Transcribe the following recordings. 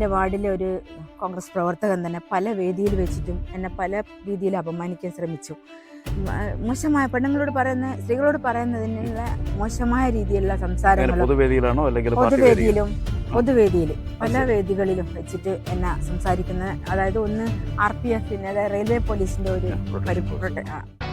എന്റെ വാർഡിലെ ഒരു കോൺഗ്രസ് പ്രവർത്തകൻ തന്നെ പല വേദിയിൽ വെച്ചിട്ടും എന്നെ പല രീതിയിൽ അപമാനിക്കാൻ ശ്രമിച്ചു. മോശമായ പെണ്ണുങ്ങളോട് പറയുന്ന സ്ത്രീകളോട് പറയുന്നതിനുള്ള മോശമായ രീതിയിലുള്ള സംസാരങ്ങളും? പൊതുവേദിയിലും പൊതുവേദിയിൽ പല വേദികളിലും വെച്ചിട്ട് എന്നെ സംസാരിക്കുന്നത് അതായത് ഒന്ന് ആർ പി എഫിന് അതായത് റെയിൽവേ പോലീസിന്റെ ഒരു Protection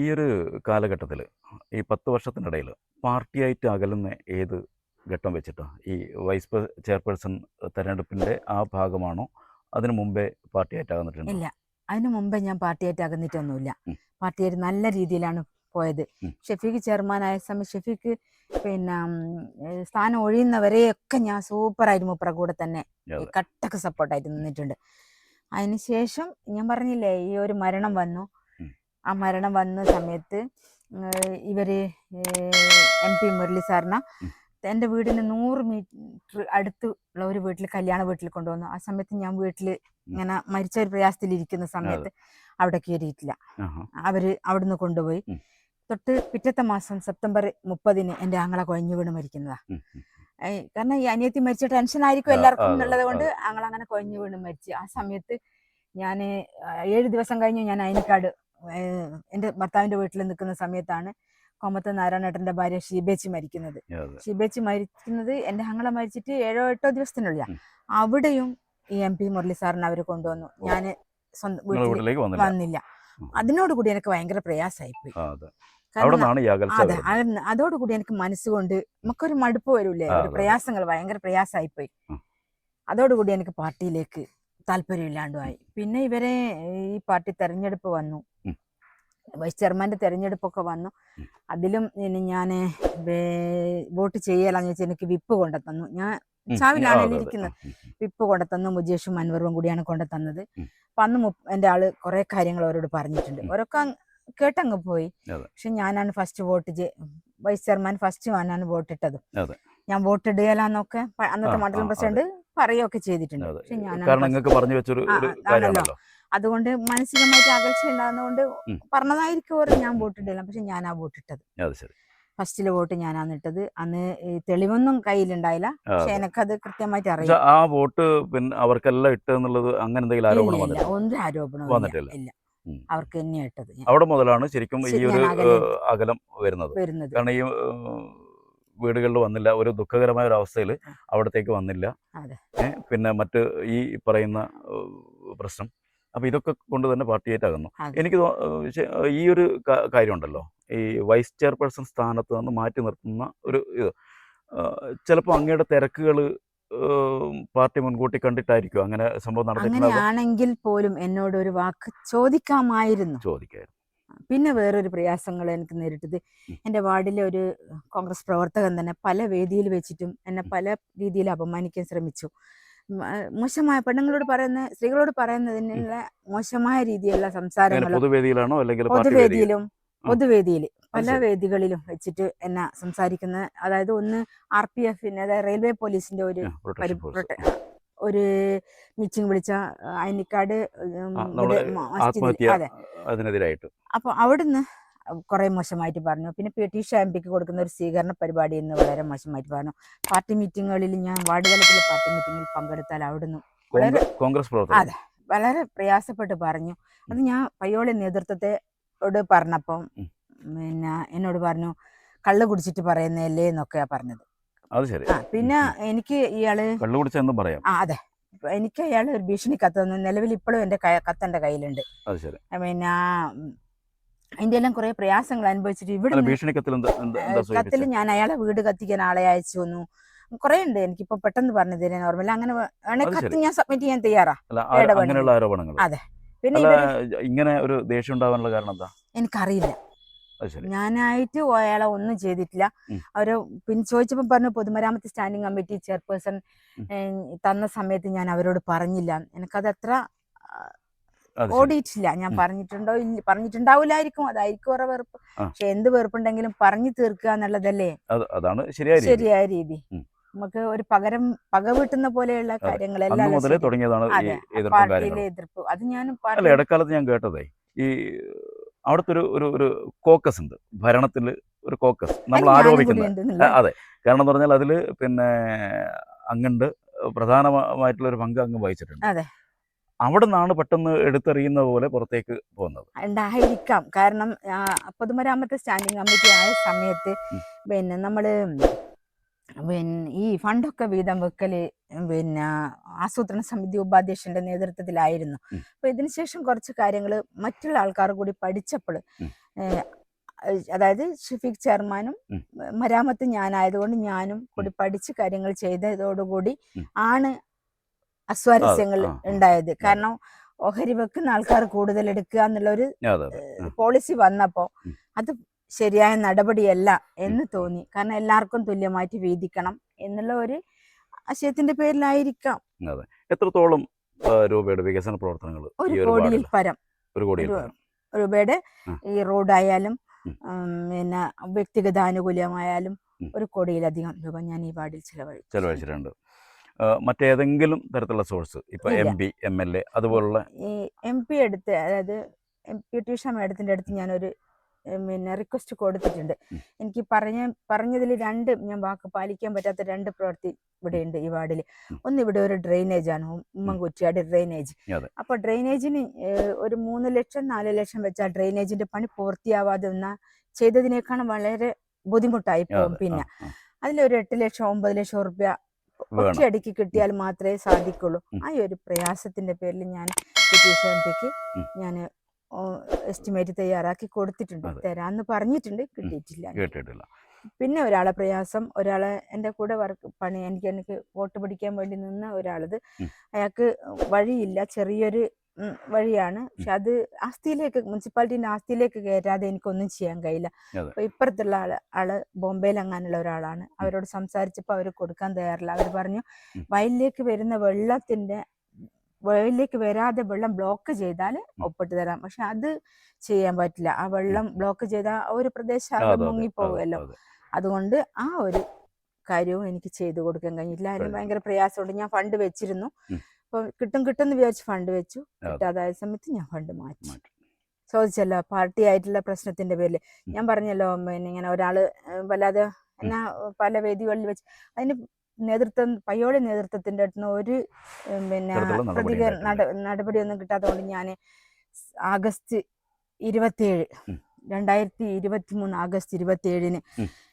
ഈ ഒരു കാലഘട്ടത്തിൽ ഈ പത്ത് വർഷത്തിനിടയിൽ പാർട്ടിയായിട്ട് അകലുന്ന ഏത് ഘട്ടം വെച്ചിട്ടോ? ഈ വൈസ് ചെയർപേഴ്സൺ തെരഞ്ഞെടുപ്പിന്റെ ആ ഭാഗമാണോ? അതിനു മുമ്പേ പാർട്ടിയായിട്ട് അകന്നിട്ടുണ്ട്? ഇല്ല. അതിനു മുമ്പേ ഞാൻ പാർട്ടിയായിട്ട് അകന്നിട്ടൊന്നുമില്ല. പാർട്ടിയായിട്ട് നല്ല രീതിയിലാണ് പോയത്. ഷെഫീഖ് ചെയർമാനായ സമയം ഷെഫീഖ് പിന്നെ സ്ഥാനം ഒഴിയുന്നവരെയൊക്കെ ഞാൻ സൂപ്പറായിട്ട് മുപ്പറ കൂടെ തന്നെ. കട്ടൊക്കെ സപ്പോർട്ടായിട്ട് നിന്നിട്ടുണ്ട്. അതിനുശേഷം ഞാൻ പറഞ്ഞില്ലേ ഈ ഒരു മരണം വന്നു. ആ മരണം വന്ന സമയത്ത് ഇവർ ഇവർ എം പി മുരളി സാറിന എന്റെ വീടിന് നൂറ് മീറ്റർ അടുത്ത് ഉള്ള ഒരു വീട്ടിൽ കല്യാണ വീട്ടിൽ കൊണ്ടുവന്നു. ആ സമയത്ത് ഞാൻ വീട്ടിൽ ഇങ്ങനെ മരിച്ച ഒരു പ്രയാസത്തിലിരിക്കുന്ന സമയത്ത് അവിടെ കയറിയിട്ടില്ല. അവർ അവിടുന്ന് കൊണ്ടുപോയി. തൊട്ട് പിറ്റത്തെ മാസം സെപ്റ്റംബർ മുപ്പതിന് എന്റെ ആങ്ങളെ കൊഴിഞ്ഞു വീണ് മരിക്കുന്നതാ. കാരണം ഈ അനിയത്തി മരിച്ച ടെൻഷൻ ആയിരിക്കും എല്ലാവർക്കും എന്നുള്ളത് കൊണ്ട് ആങ്ങളങ്ങനെ കുഴഞ്ഞു വീണ് മരിച്ചു. ആ സമയത്ത് ഞാൻ ഏഴ് ദിവസം കഴിഞ്ഞ് ഞാൻ അയനിക്കാട് എന്റെ ഭർത്താവിന്റെ വീട്ടിൽ നിൽക്കുന്ന സമയത്താണ് കോമത്ത് നാരായണേട്ടന്റെ ഭാര്യ ഷീബേച്ചി മരിക്കുന്നത്. ഷീബേച്ചി മരിക്കുന്നത് എന്റെ ഹങ്ങള മരിച്ചിട്ട് ഏഴോ എട്ടോ ദിവസത്തിനുള്ള. അവിടെയും ഈ എം പി മുരളി സാറിനെ അവർ കൊണ്ടുവന്നു. ഞാൻ സ്വന്തം വീട്ടിലേക്ക് വന്നില്ല? അതിനോടുകൂടി അതിനോട് കൂടി എനിക്ക് ഭയങ്കര പ്രയാസമായിപ്പോയി. അതെ. അതോടുകൂടി എനിക്ക് മനസ്സുകൊണ്ട് നമുക്കൊരു മടുപ്പ് വരൂലേ. പ്രയാസങ്ങൾ ഭയങ്കര പ്രയാസമായിപ്പോയി. അതോടുകൂടി എനിക്ക് പാർട്ടിയിലേക്ക് താല്പര്യം ഇല്ലാണ്ടുമായി പിന്നെ ഇവരെ ഈ പാർട്ടി തെരഞ്ഞെടുപ്പ് വന്നു. വൈസ് ചെയർമാന്റെ തിരഞ്ഞെടുപ്പൊക്കെ വന്നു. അതിലും ഞാൻ വോട്ട് ചെയ്യലാന്ന് വെച്ചാൽ എനിക്ക് വിപ്പ് കൊണ്ടുതന്നു. ഞാൻ ചാവിലാണ്. ഇരിക്കുന്നത്. വിപ്പ് കൊണ്ടുതന്നു മുജേഷും അൻവറും കൂടിയാണ് കൊണ്ടുതന്നത്. അപ്പം അന്ന് എന്റെ ആൾ കുറേ കാര്യങ്ങൾ അവരോട് പറഞ്ഞിട്ടുണ്ട്. ഓരോക്കെ കേട്ടങ്ങ് പോയി. പക്ഷെ ഞാനാണ് first vote vice chairman first ഞാനാണ് വോട്ട് ഇട്ടത്. അതെ. ഞാൻ വോട്ട് ഇടുകയില്ലാന്നൊക്കെ അന്നത്തെ മണ്ഡലം പ്രസിഡന്റ് പറയുകയൊക്കെ ചെയ്തിട്ടുണ്ട്. പക്ഷെ നിങ്ങൾക്ക് പറഞ്ഞു വെച്ചൊരു അതുകൊണ്ട് മാനസികമായിട്ട് അകൽച്ച ഉണ്ടാകുന്നതുകൊണ്ട്. പറഞ്ഞതായിരിക്കും ഞാൻ വോട്ട് ഇടില്ല പക്ഷെ ഞാനാ വോട്ട് ഇട്ടത്. അത് ശരി. ഫസ്റ്റിലെ വോട്ട് ഞാനാണ് ഇട്ടത്. അന്ന് തെളിവൊന്നും കയ്യിലുണ്ടായില്ല. പക്ഷെ. എനിക്കത് കൃത്യമായിട്ട് അറിയാം. ആ വോട്ട് പിന്നെ അവർക്കെല്ലാം ഇട്ടെന്നുള്ളത് അങ്ങനെ എന്തെങ്കിലും ആരോപണം ഒന്നും ആരോപണം വന്നിട്ടില്ല. ഇല്ല. അവർക്ക് തന്നെ ഇട്ടത് അവിടെ മുതലാണ് ശരിക്കും ഈ ഒരു അകലെ- വരുന്നത്. വരുന്നത്. കാരണം ഈ വീടുകളിൽ വന്നില്ല. ഒരു ദുഃഖകരമായ ഒരു അവസ്ഥയിൽ അവിടത്തേക്ക് വന്നില്ല. പിന്നെ മറ്റ് ഈ പറയുന്ന പ്രശ്നം അപ്പൊ ഇതൊക്കെ കൊണ്ട് തന്നെ പാർട്ടി ആയിട്ട് ആകുന്നു എനിക്ക് ഈ ഒരു കാര്യം കാര്യമുണ്ടല്ലോ. ഈ വൈസ് ചെയർപേഴ്സൺ സ്ഥാനത്ത് നിന്ന് മാറ്റി നിർത്തുന്ന ഒരു ഇത്. ചിലപ്പോൾ അങ്ങയുടെ തിരക്കുകൾ പാർട്ടി മുൻകൂട്ടി കണ്ടിട്ടായിരിക്കും അങ്ങനെ സംഭവം നടന്നിട്ടുണ്ടാവുക. അങ്ങനെയാണെങ്കിൽ പോലും എന്നോട് ഒരു വാക്ക് ചോദിക്കാമായിരുന്നു. ചോദിക്കായിരുന്നു. പിന്നെ വേറൊരു പ്രയാസങ്ങൾ എനിക്ക് നേരിട്ടത്. എന്റെ വാർഡിലെ ഒരു കോൺഗ്രസ് പ്രവർത്തകൻ തന്നെ പല വേദിയിൽ വെച്ചിട്ടും എന്നെ പല രീതിയിൽ അപമാനിക്കാൻ ശ്രമിച്ചു. മോശമായ പെണ്ണുങ്ങളോട് പറയുന്ന സ്ത്രീകളോട് പറയുന്നതിനുള്ള മോശമായ രീതിയിലുള്ള സംസാരങ്ങളും. പൊതുവേദിയിലാണോ അല്ലെങ്കിൽ പൊതുവേദിയിലും. പൊതുവേദിയിൽ പല വേദികളിലും വെച്ചിട്ട് എന്നാ സംസാരിക്കുന്ന അതായത് ഒന്ന് ആർ പി എഫിന് അതായത് റെയിൽവേ പോലീസിന്റെ ഒരു ഒരു മീറ്റിംഗ് വിളിച്ച അയനിക്കാട് അതെ. അപ്പൊ അവിടുന്ന് കുറെ മോശമായിട്ട് പറഞ്ഞു. പിന്നെ പി ടി ഷാ എം പിക്ക് കൊടുക്കുന്ന ഒരു സ്വീകരണ പരിപാടി എന്ന് വളരെ മോശമായിട്ട് പറഞ്ഞു. പാർട്ടി മീറ്റിങ്ങുകളിൽ ഞാൻ വാർഡ് തലത്തിലെ പാർട്ടി മീറ്റിങ്ങിൽ പങ്കെടുത്താൽ അവിടുന്ന് വളരെ കോൺഗ്രസ് അതെ വളരെ പ്രയാസപ്പെട്ട് പറഞ്ഞു. അത് ഞാൻ പയ്യോളി നേതൃത്വത്തോട് പറഞ്ഞപ്പം. പിന്നെ എന്നോട് പറഞ്ഞു കള്ള് കുടിച്ചിട്ട് പറയുന്നതല്ലേ എന്നൊക്കെയാ പറഞ്ഞത്. അത് ശരി. ആ പിന്നെ എനിക്ക് ഇയാൾ കള്ള് കുടിച്ച പറയാം. ആ അതെ. എനിക്ക് അയാൾ ഒരു ഭീഷണി കത്ത് തന്നു. നിലവിൽ ഇപ്പോഴും എന്റെ കത്ത് എന്റെ കയ്യിലുണ്ട്. അത് ശരി. പിന്നെ അതിന്റെ എല്ലാം കുറെ പ്രയാസങ്ങൾ അനുഭവിച്ചിട്ട് ഇവിടെ കത്തിൽ ഞാൻ അയാളെ വീട് കത്തിക്കാൻ ആളെ അയച്ചു വന്നു കുറെ ഉണ്ട് എനിക്കിപ്പോ പെട്ടെന്ന് പറഞ്ഞു തരാൻ ഓർമ്മയില്ല അങ്ങനെ വേണേ കത്ത് ഞാൻ സബ്മിറ്റ് ചെയ്യാൻ തയ്യാറാ. അങ്ങനെയുള്ള ആരോപണങ്ങൾ അതെ. പിന്നെ ഇങ്ങനെ ഒരു ദേഷ്യം ഉണ്ടാവാനുള്ള കാരണം എന്താ എനിക്കറിയില്ല ഞാനായിട്ട് അയാളെ ഒന്നും ചെയ്തിട്ടില്ല. അവർ പിന്നെ ചോദിച്ചപ്പോൾ പറഞ്ഞു പൊതുമരാമത്ത് സ്റ്റാൻഡിംഗ് കമ്മിറ്റി ചെയർപേഴ്സൺ. തന്ന സമയത്ത് ഞാൻ അവരോട് പറഞ്ഞില്ല എനിക്കത് അത്ര. ഓടിയിട്ടില്ല. ഞാൻ പറഞ്ഞിട്ടുണ്ടോ ഇല്ല പറഞ്ഞിട്ടുണ്ടാവില്ലായിരിക്കും അതായിരിക്കും ഓരോ വെറുപ്പ്. പക്ഷെ എന്ത് വെറുപ്പുണ്ടെങ്കിലും പറഞ്ഞു തീർക്കുക എന്നുള്ളതല്ലേ? അതാണ് ശരിയായ രീതി. നമുക്ക് ഒരു പകരം പക വീട്ടുന്ന പോലെയുള്ള കാര്യങ്ങളെല്ലാം മുതലേ തുടങ്ങിയതാണ് പാർട്ടിയിലെ എതിർപ്പ് അത് ഞാൻ ഇടക്കാലത്ത് ഞാൻ കേട്ടതേ ഈ അവിടുത്തെ ഒരു ഒരു ഒരു കോക്കസ് ഉണ്ട്. ഭരണത്തിൽ ഒരു കോക്കസ്. നമ്മൾ ആരോപിക്കുന്നത് അതെ. കാരണം എന്ന് പറഞ്ഞാൽ അതിൽ പിന്നെ അങ്ങണ്ട് പ്രധാനമായിട്ടുള്ള ഒരു പങ്ക് അങ്ങ് വഹിച്ചിട്ടുണ്ട്. അതെ. അവിടെ നിന്നാണ് പെട്ടെന്ന് എടുത്തെറിയുന്ന പോലെ പുറത്തേക്ക് പോകുന്നത് ഉണ്ടായിരിക്കാം കാരണം പൊതുമരാമത്ത് സ്റ്റാൻഡിംഗ് കമ്മിറ്റി ആയ സമയത്ത് പിന്നെ നമ്മൾ പിന്നെ ഈ ഫണ്ടൊക്കെ വീതം വെക്കൽ പിന്നെ ആസൂത്രണ സമിതി ഉപാധ്യക്ഷന്റെ നേതൃത്വത്തിലായിരുന്നു. അപ്പൊ ഇതിനുശേഷം കുറച്ച് കാര്യങ്ങൾ മറ്റുള്ള ആൾക്കാർ കൂടി പഠിച്ചപ്പോൾ അതായത് ഷഫീഖ് ചെയർമാനും. മരാമത്ത് ഞാനായതുകൊണ്ട് ഞാനും കൂടി പഠിച്ച് കാര്യങ്ങൾ ചെയ്തതോടുകൂടി. ആണ് അസ്വാരസ്യങ്ങൾ. ഉണ്ടായത്. കാരണം ഓഹരി വെക്കുന്ന ആൾക്കാർ കൂടുതൽ എടുക്കുക എന്നുള്ള ഒരു അതെ അതെ. പോളിസി വന്നപ്പോ അത് ശരിയായ നടപടിയല്ല എന്ന് തോന്നി. കാരണം എല്ലാവർക്കും തുല്യമായിട്ട് വീതിക്കണം എന്നുള്ള ഒരു ആശയത്തിന്റെ പേരിലായിരിക്കാം. എത്രത്തോളം രൂപയുടെ വികസന പ്രവർത്തനങ്ങൾ ഒരു കോടിയിൽ പരം. ഒരു കോടിയിൽ രൂപയുടെ ഈ റോഡായാലും പിന്നെ വ്യക്തിഗത ആനുകൂല്യമായാലും. ഒരു കോടിയിലധികം രൂപ ഞാൻ ഈ വാർഡിൽ ചിലവഴിച്ചു. ചെലവഴിച്ചിട്ടുണ്ട്. മറ്റേതെങ്കിലും തരത്തിലുള്ള സോഴ്സ്. ഇപ്പൊ. M P M L A അതുപോലുള്ള ഈ എം പി എടുത്ത് അതായത് എം പി ടി ഉഷ മേഡത്തിന്റെ അടുത്ത് ഞാനൊരു പിന്നെ റിക്വസ്റ്റ് കൊടുത്തിട്ടുണ്ട്. എനിക്ക് പറഞ്ഞ പറഞ്ഞതിൽ രണ്ട് ഞാൻ വാക്ക് പാലിക്കാൻ പറ്റാത്ത രണ്ട് പ്രവൃത്തി ഇവിടെ ഉണ്ട് ഈ വാർഡിൽ ഒന്ന് ഇവിടെ ഒരു ഡ്രെയിനേജ് ആണ് ഉമ്മൻകുറ്റിയാട് ഡ്രെയിനേജ്. അപ്പൊ ഡ്രെയിനേജിന് ഒരു മൂന്ന് ലക്ഷം നാല് ലക്ഷം വെച്ചാൽ ഡ്രെയിനേജിന്റെ പണി പൂർത്തിയാവാതെ എന്നാ ചെയ്തതിനേക്കാളും വളരെ ബുദ്ധിമുട്ടായി പോകും പിന്നെ. അതിലൊരു എട്ട് ലക്ഷം ഒമ്പത് ലക്ഷം റുപ്യ ഒറ്റയടിക്ക് കിട്ടിയാൽ മാത്രമേ സാധിക്കുള്ളൂ. ആ ഒരു പ്രയാസത്തിന്റെ പേരിൽ ഞാൻ എം ഞാൻ എസ്റ്റിമേറ്റ് തയ്യാറാക്കി കൊടുത്തിട്ടുണ്ട്. തരാന്ന് പറഞ്ഞിട്ടുണ്ട്. കിട്ടിയിട്ടില്ല കേട്ടിട്ടില്ല. പിന്നെ ഒരാളെ പ്രയാസം ഒരാളെ എന്റെ കൂടെ വർക്ക് പണി എനിക്ക് എനിക്ക് വോട്ട് പിടിക്കാൻ വേണ്ടി നിന്ന ഒരാളത്. അയാൾക്ക് വഴിയില്ല. ചെറിയൊരു വഴിയാണ്. പക്ഷെ അത് ആസ്തിയിലേക്ക് മുനിസിപ്പാലിറ്റിന്റെ ആസ്തിയിലേക്ക് കയറാതെ എനിക്കൊന്നും ചെയ്യാൻ കഴിയില്ല. അപ്പൊ ഇപ്പുറത്തുള്ള ആൾ ആൾ ബോംബെയിൽ അങ്ങാനുള്ള ഒരാളാണ്. അവരോട് സംസാരിച്ചപ്പോൾ അവർ കൊടുക്കാൻ തയ്യാറില്ല. അവർ പറഞ്ഞു. വയലിലേക്ക് വരുന്ന വെള്ളത്തിന്റെ വയലിലേക്ക് വരാതെ വെള്ളം ബ്ലോക്ക് ചെയ്താൽ ഒപ്പിട്ട് തരാം. പക്ഷെ അത് ചെയ്യാൻ പറ്റില്ല. ആ വെള്ളം ബ്ലോക്ക് ചെയ്താൽ ആ ഒരു പ്രദേശം ആകെ മുങ്ങിപ്പോകുമല്ലോ. അതെ, അതെ. അതുകൊണ്ട് ആ ഒരു കാര്യവും എനിക്ക് ചെയ്തു കൊടുക്കാൻ കഴിഞ്ഞില്ല അതിന്. ഭയങ്കര പ്രയാസമുണ്ട്. ഞാൻ ഫണ്ട് വെച്ചിരുന്നു. അപ്പൊ കിട്ടും കിട്ടും എന്ന് വിചാരിച്ച് ഫണ്ട് വെച്ചു. കിട്ടാതായ സമയത്ത് ഞാൻ ഫണ്ട് മാറ്റി. ചോദിച്ചല്ലോ പാർട്ടി ആയിട്ടുള്ള പ്രശ്നത്തിന്റെ പേരിൽ ഞാൻ പറഞ്ഞല്ലോ പിന്നെ ഇങ്ങനെ ഒരാൾ വല്ലാതെ എന്നാ പല വേദികളിൽ വെച്ച് അതിന് നേതൃത്വം പയ്യോളി നേതൃത്വത്തിന്റെ അടുത്ത് ഒരു പിന്നെ പ്രതികരണ. നടപടിയൊന്നും കിട്ടാത്തതുകൊണ്ട് ഞാൻ ആഗസ്റ്റ് ഇരുപത്തിയേഴ്. രണ്ടായിരത്തി ഇരുപത്തി മൂന്ന് ആഗസ്റ്റ് ഇരുപത്തി ഏഴിന്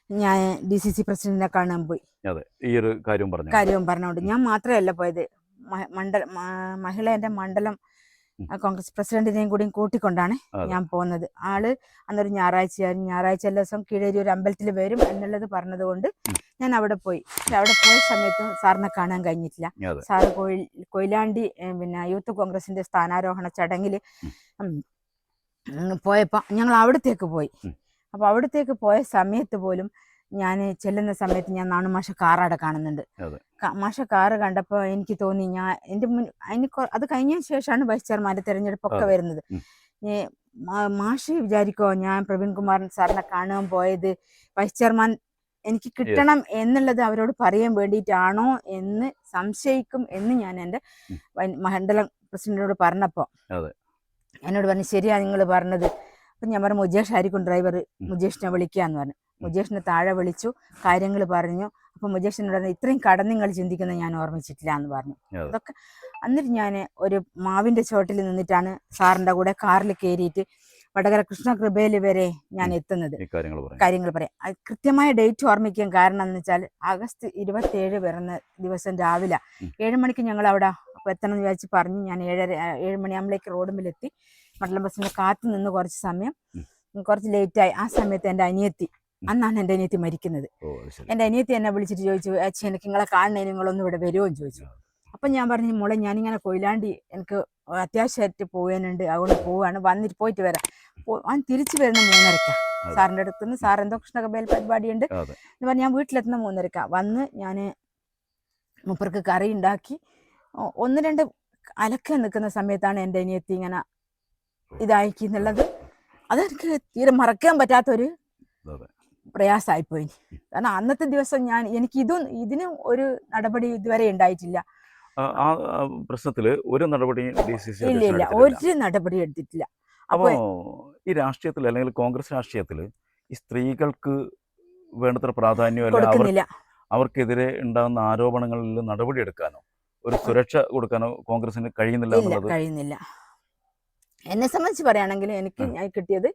ഞാൻ ഡി സി സി പ്രസിഡന്റിനെ കാണാൻ പോയി. ഈ ഒരു കാര്യം പറഞ്ഞു? കാര്യവും പറഞ്ഞോണ്ട്. ഞാൻ മാത്രമല്ല പോയത്. മണ്ഡല മഹിളേന്റെ മണ്ഡലം കോൺഗ്രസ് പ്രസിഡന്റിനെയും കൂടിയും കൂട്ടിക്കൊണ്ടാണ് ഞാൻ പോകുന്നത്. ആൾ അന്നൊരു ഞായറാഴ്ചയായിരുന്നു ഞായറാഴ്ച എല്ലാ ദിവസം കീഴേരി ഒരു അമ്പലത്തിൽ വരും എന്നുള്ളത് പറഞ്ഞതുകൊണ്ട് കൊണ്ട് ഞാൻ അവിടെ പോയി. പക്ഷെ അവിടെ പോയ സമയത്തും സാറിനെ കാണാൻ കഴിഞ്ഞിട്ടില്ല. സാർ സാറ് കൊയിൽ കൊയിലാണ്ടി പിന്നെ യൂത്ത് കോൺഗ്രസിന്റെ സ്ഥാനാരോഹണ ചടങ്ങിൽ പോയപ്പോ പോയപ്പോൾ ഞങ്ങൾ അവിടത്തേക്ക് പോയി. അപ്പൊ അപ്പോൾ അവിടത്തേക്ക് പോയ സമയത്ത് പോലും ഞാൻ ചെല്ലുന്ന സമയത്ത് ഞാൻ നാണുമാഷ കാർ അവിടെ കാണുന്നുണ്ട്. മാഷ കാറ് കണ്ടപ്പോൾ എനിക്ക് തോന്നി ഞാൻ എന്റെ മുൻ അതിന് അത് കഴിഞ്ഞ ശേഷമാണ് വൈസ് ചെയർമാന്റെ തെരഞ്ഞെടുപ്പൊക്കെ വരുന്നത്. മാഷ് വിചാരിക്കോ ഞാൻ പ്രവീൺ കുമാർ സാറിനെ കാണാൻ പോയത് വൈസ് ചെയർമാൻ എനിക്ക് കിട്ടണം എന്നുള്ളത് അവരോട് പറയാൻ വേണ്ടിയിട്ടാണോ എന്ന് സംശയിക്കും എന്ന് ഞാൻ എന്റെ മണ്ഡലം പ്രസിഡന്റിനോട് പറഞ്ഞപ്പോൾ. എന്നോട് പറഞ്ഞു ശരിയാ നിങ്ങൾ പറഞ്ഞത്. അപ്പം ഞാൻ പറഞ്ഞു മുജേഷ് ആയിരിക്കും ഡ്രൈവർ മുജേഷിനെ വിളിക്കാന്ന് പറഞ്ഞു. മുജേഷിനെ താഴെ വിളിച്ചു കാര്യങ്ങൾ പറഞ്ഞു. അപ്പം മുജേഷിനോട് ഇത്രയും കടം നിങ്ങൾ ചിന്തിക്കുന്നത് ഞാൻ ഓർമ്മിച്ചിട്ടില്ല എന്ന് പറഞ്ഞു. അതെ. അതൊക്കെ എന്നിട്ട് ഞാൻ ഒരു മാവിന്റെ ചോട്ടിൽ നിന്നിട്ടാണ് സാറിന്റെ കൂടെ കാറിൽ കയറിയിട്ട് വടകര കൃഷ്ണ കൃപയിൽ വരെ ഞാൻ എത്തുന്നത്. കാര്യങ്ങൾ പറയാം. കൃത്യമായ ഡേറ്റ് ഓർമ്മിക്കാൻ കാരണം എന്ന് വെച്ചാൽ ആഗസ്റ്റ് ഇരുപത്തിയേഴ് വരുന്ന ദിവസം രാവിലെ. ഏഴ് മണിക്ക് ഞങ്ങൾ അവിടെ എത്തണം എന്ന് വിചാരിച്ച് പറഞ്ഞു. ഞാൻ ഏഴര ഏഴ് മണിയാകുമ്പോഴേക്ക് റോഡുമ്പിലെത്തി മട്ടലം ബസ്സിന്റെ കാത്തു നിന്ന് കുറച്ച് സമയം. കുറച്ച് ലേറ്റായി. ആ സമയത്ത് എന്റെ അനിയത്തി. അന്നാണ് എന്റെ അനിയത്തി മരിക്കുന്നത്. എന്റെ അനിയത്തി എന്നെ വിളിച്ചിട്ട് ചോദിച്ചു അച്ഛൻ എനിക്ക് നിങ്ങളെ കാണണേ നിങ്ങളൊന്നും ഇവിടെ വരുമോ എന്ന് ചോദിച്ചു. അപ്പം ഞാൻ പറഞ്ഞു മോളെ ഞാനിങ്ങനെ കൊയിലാണ്ടി എനിക്ക് അത്യാവശ്യമായിട്ട് പോകാനുണ്ട്. അതുകൊണ്ട് പോവാണ്. വന്നിട്ട് പോയിട്ട് വരാം. ഞാൻ തിരിച്ചു വരുന്ന മൂന്നരക്ക സാറിന്റെ സാറിന്റെ അടുത്ത് നിന്ന് സാർ എന്തോ കൃഷ്ണകബേൽ പരിപാടിയുണ്ട്. എന്ന് പറഞ്ഞ് ഞാൻ വീട്ടിലെത്തുന്ന മൂന്നരക്ക വന്ന് ഞാൻ മുപ്പർക്ക് കറി ഉണ്ടാക്കി. ഒന്ന് രണ്ട് അലക്ക നിൽക്കുന്ന സമയത്താണ് എന്റെ അനിയത്തി ഇങ്ങനെ ഇതാക്കി എന്നുള്ളത്. അതെനിക്ക് തീരെ മറക്കാൻ പറ്റാത്തൊരു പ്രയാസമായിപ്പോയി. കാരണം അന്നത്തെ ദിവസം ഞാൻ എനിക്ക് ഇതും ഇതിനും ഒരു നടപടി ഇതുവരെ ഉണ്ടായിട്ടില്ല. ആ, പ്രശ്നത്തിൽ ഒരു നടപടിയും സി ഇല്ല ഇല്ല. ഒരു നടപടി എടുത്തിട്ടില്ല. അപ്പോ ഈ രാഷ്ട്രീയത്തിൽ അല്ലെങ്കിൽ കോൺഗ്രസ് രാഷ്ട്രീയത്തിൽ ഈ സ്ത്രീകൾക്ക് വേണ്ടത്ര പ്രാധാന്യം അവർക്കെതിരെ ഉണ്ടാകുന്ന ആരോപണങ്ങളിൽ നടപടി എടുക്കാനോ? ഒരു സുരക്ഷ കൊടുക്കാനോ കോൺഗ്രസിന് കഴിയുന്നില്ല കഴിയുന്നില്ല. എന്നെ സംബന്ധിച്ച് പറയുകയാണെങ്കിൽ എനിക്ക് ഞാൻ കിട്ടിയത്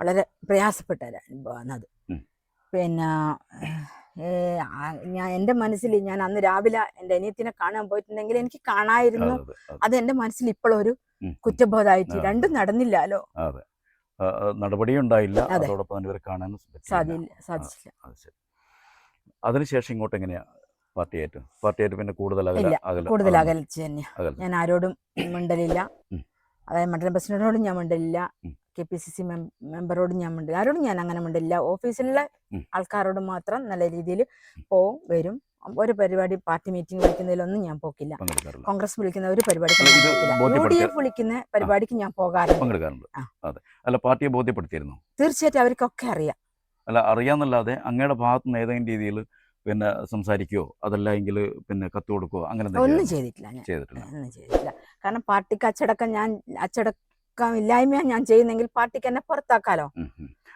വളരെ പ്രയാസപ്പെട്ട അനുഭവമാണ് അത്. പിന്നെ ഞാൻ എന്റെ മനസ്സിൽ ഞാൻ അന്ന് രാവിലെ എന്റെ അനിയത്തിനെ കാണാൻ പോയിട്ടുണ്ടെങ്കിൽ എനിക്ക് കാണായിരുന്നു. അതെ, എന്റെ മനസ്സിൽ ഇപ്പോഴൊരു. കുറ്റബോധമായിട്ട് രണ്ടും നടന്നില്ലല്ലോ. അതെ. ആ, ആ, നടപടിയും ഉണ്ടായില്ല അതെ. അതോടൊപ്പം തന്നെ ഇവരെ കാണാനും സാധിച്ചില്ല. അതിനുശേഷം ഇങ്ങോട്ട് എങ്ങനെയാ പാർട്ടിയായിട്ട് പാർട്ടിയായിട്ട് പിന്നെ കൂടുതൽ കൂടുതൽ. അകൽച്ച തന്നെയാ. ഞാൻ ആരോടും മിണ്ടലില്ല. അതായത് മണ്ഡലം പ്രസിഡന്റിനോടും ഞാൻ മിണ്ടില്ല. കെ പി സി സി മെമ്പറോടും ഞാൻ മിണ്ടില്ല ആരോടും ഞാൻ അങ്ങനെ മിണ്ടില്ല. ഓഫീസിലുള്ള ആൾക്കാരോട് മാത്രം നല്ല രീതിയിൽ പോവും വരും. ഒരു പരിപാടി പാർട്ടി മീറ്റിംഗ് വിളിക്കുന്നതിലൊന്നും ഞാൻ പോക്കില്ല. കോൺഗ്രസ് വിളിക്കുന്ന ഒരു പരിപാടിക്ക് യു ഡി എഫ് വിളിക്കുന്ന പരിപാടിക്ക് ഞാൻ പോകാറുണ്ട്. അല്ല പാർട്ടിയെ ബോധ്യപ്പെടുത്തിയിരുന്നു? തീർച്ചയായിട്ടും അവർക്കൊക്കെ അറിയാം. അല്ല അറിയാന്നല്ലാതെ അങ്ങയുടെ ഭാഗത്ത് നിന്ന് ഏതെങ്കിലും രീതിയിൽ പിന്നെ സംസാരിക്കുകയോ അതല്ല എങ്കിൽ പിന്നെ കത്ത് കൊടുക്കുകയോ അങ്ങനെ ഒന്നും ചെയ്തിട്ടില്ല ഞാൻ. ചെയ്തിട്ടില്ല. ഒന്നും ചെയ്തിട്ടില്ല. കാരണം പാർട്ടിക്ക് അച്ചടക്കം ഞാൻ അച്ചടക്കം ഇല്ലായ്മ ഞാൻ ചെയ്യുന്നെങ്കിൽ പാർട്ടിക്ക് എന്നെ പുറത്താക്കാലോ.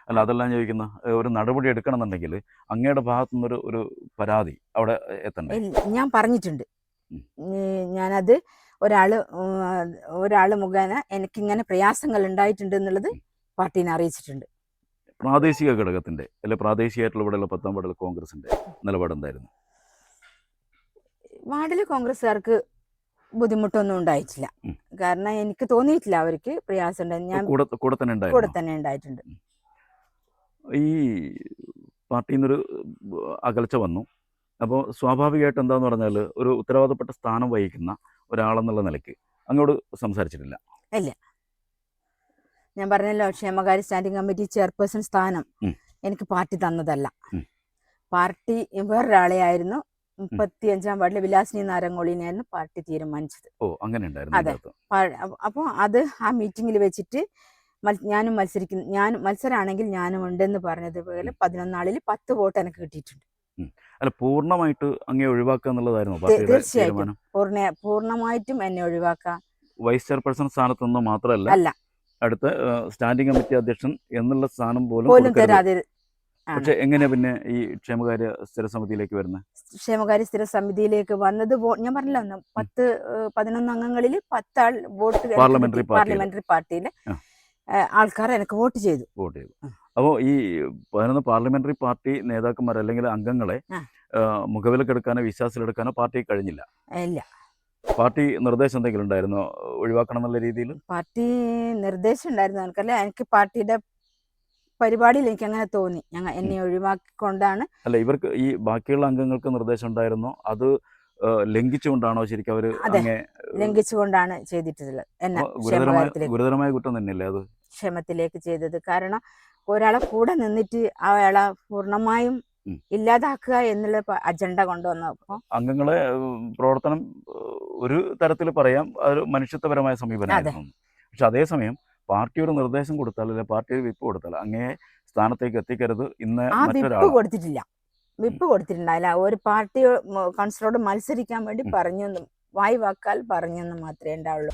അല്ല അതെല്ലാം ചോദിക്കുന്ന. ഒരു നടപടി എടുക്കണമെന്നുണ്ടെങ്കിൽ അങ്ങയുടെ ഭാഗത്തു നിന്നൊരു ഒരു പരാതി അവിടെ എത്തണ്ടേ? ഞാൻ പറഞ്ഞിട്ടുണ്ട്. ഞാനത് ഒരാൾ ഒരാൾ ഒരാൾ മുഖേന എനിക്കിങ്ങനെ പ്രയാസങ്ങൾ ഉണ്ടായിട്ടുണ്ട് എന്നുള്ളത് പാർട്ടീനെ അറിയിച്ചിട്ടുണ്ട്. പ്രാദേശിക ഘടകത്തിന്റെ അല്ലെ പ്രാദേശികമായിട്ടുള്ള ഇവിടെയുള്ള പത്താം വാർഡിൽ കോൺഗ്രസിന്റെ നിലപാടെന്തായിരുന്നു? വാർഡിലെ കോൺഗ്രസ്സുകാർക്ക് ബുദ്ധിമുട്ടൊന്നും ഉണ്ടായിട്ടില്ല. കാരണം എനിക്ക് തോന്നിയിട്ടില്ല അവർക്ക് പ്രയാസമുണ്ടെന്ന് ഞാൻ കൂടെ തന്നെ കൂടെ തന്നെ ഉണ്ടായിട്ടുണ്ട്. ഈ പാർട്ടിയിൽ നിന്നൊരു അകൽച്ച വന്നു. അപ്പോൾ സ്വാഭാവികമായിട്ട് എന്താന്ന് പറഞ്ഞാൽ ഒരു ഉത്തരവാദപ്പെട്ട സ്ഥാനം വഹിക്കുന്ന ഒരാളെന്നുള്ള നിലയ്ക്ക് അങ്ങോട്ട് സംസാരിച്ചിട്ടില്ല. ഞാൻ പറഞ്ഞല്ലോ ക്ഷേമകാര്യ സ്റ്റാൻഡിംഗ് കമ്മിറ്റി ചെയർപേഴ്സൺ സ്ഥാനം എനിക്ക് പാർട്ടി തന്നതല്ല. പാർട്ടി വേറൊരാളെ ആയിരുന്നു. മുപ്പത്തി അഞ്ചാം വാർഡിലെ വിലാസിനി നാരങ്ങോളിനെയായിരുന്നു പാർട്ടി തീരുമാനിച്ചത്. ഓ അങ്ങനെ അതെ. അപ്പോൾ അത് ആ മീറ്റിംഗിൽ വെച്ചിട്ട് ഞാനും മത്സരിക്കുന്നു ഞാൻ മത്സരമാണെങ്കിൽ ഞാനും ഉണ്ടെന്ന് പറഞ്ഞതുപോലെ പതിനൊന്നാളിൽ പത്ത് വോട്ട് എനിക്ക് കിട്ടിയിട്ടുണ്ട്. അല്ല പൂർണമായിട്ട് അങ്ങേ ഒഴിവാക്കുക എന്നുള്ളതായിരുന്നു തീർച്ചയായിട്ടും. പൂർണമായിട്ടും എന്നെ ഒഴിവാക്കാം വൈസ് ചെയർപേഴ്സൺ സ്ഥാനത്ത് നിന്ന് മാത്രമല്ല അല്ല. അടുത്ത സ്റ്റാൻഡിംഗ് കമ്മിറ്റി അധ്യക്ഷൻ എന്നുള്ള സ്ഥാനം പോലും പക്ഷെ എങ്ങനെയാ പിന്നെ ഈ ക്ഷേമകാര്യ സ്ഥിര സമിതിയിലേക്ക് വരുന്നത്? ക്ഷേമകാര്യ സ്ഥിര സമിതിയിലേക്ക് വന്നത് ഞാൻ പറഞ്ഞല്ലോ പത്ത് പതിനൊന്ന് അംഗങ്ങളിൽ പത്താൾ വോട്ട് പാർലമെന്ററി. പാർലമെന്ററി പാർട്ടിയിലെ ആൾക്കാർ എനിക്ക് വോട്ട് ചെയ്തു. വോട്ട് ചെയ്തു. അപ്പോ അപ്പോൾ ഈ പതിനൊന്ന് പാർലമെന്ററി പാർട്ടി നേതാക്കന്മാർ അല്ലെങ്കിൽ അംഗങ്ങളെ. മുഖവിലക്കെടുക്കാനോ വിശ്വാസത്തിലെടുക്കാനോ പാർട്ടി കഴിഞ്ഞില്ല. ഇല്ല. പാർട്ടി നിർദ്ദേശം എന്തെങ്കിലും ഉണ്ടായിരുന്നോ? ഒഴിവാക്കണം എന്നുള്ള രീതിയിൽ? പാർട്ടി നിർദ്ദേശം ഉണ്ടായിരുന്നു എനിക്കല്ലേ എനിക്ക് പാർട്ടിയുടെ പരിപാടിയിൽ എനിക്ക് അങ്ങനെ തോന്നി. ഞങ്ങൾ എന്നെ ഒഴിവാക്കിക്കൊണ്ടാണ്. അല്ല ഇവർക്ക് ഈ ബാക്കിയുള്ള അംഗങ്ങൾക്ക് നിർദ്ദേശം ഉണ്ടായിരുന്നോ? അത് ലംഘിച്ചുകൊണ്ടാണോ ശരിക്കും അവർ ലംഘിച്ചുകൊണ്ടാണ് ചെയ്തിട്ടുള്ളത്. ഗുരുതരമായ കുറ്റം തന്നെയല്ലേ അത്? ക്ഷേമത്തിലേക്ക് ചെയ്തത്. കാരണം ഒരാളെ കൂടെ നിന്നിട്ട് അയാളെ പൂർണമായും. ഇല്ലാതാക്കുക എന്നുള്ള അജണ്ട കൊണ്ടുവന്നപ്പോ? അംഗങ്ങളെ പ്രവർത്തനം ഒരു തരത്തിൽ പറയാം ഒരു മനുഷ്യത്വപരമായ സമീപനമായിരുന്നു. പക്ഷെ അതേസമയം പാർട്ടി ഒരു നിർദ്ദേശം കൊടുത്താൽ അല്ലെങ്കിൽ പാർട്ടി ഒരു വിപ്പ് കൊടുത്താൽ അങ്ങേ സ്ഥാനത്തേക്ക് എത്തിക്കരുത് ഇന്ന് വിപ്പ് കൊടുത്തിട്ടില്ല. വിപ്പ് കൊടുത്തിട്ടുണ്ടായില്ല. ഒരു പാർട്ടി കൗൺസിലറോട് മത്സരിക്കാൻ വേണ്ടി. പറഞ്ഞു വായി വാക്കാൽ പറഞ്ഞെന്ന് മാത്രമേ ഉണ്ടാവുള്ളൂ.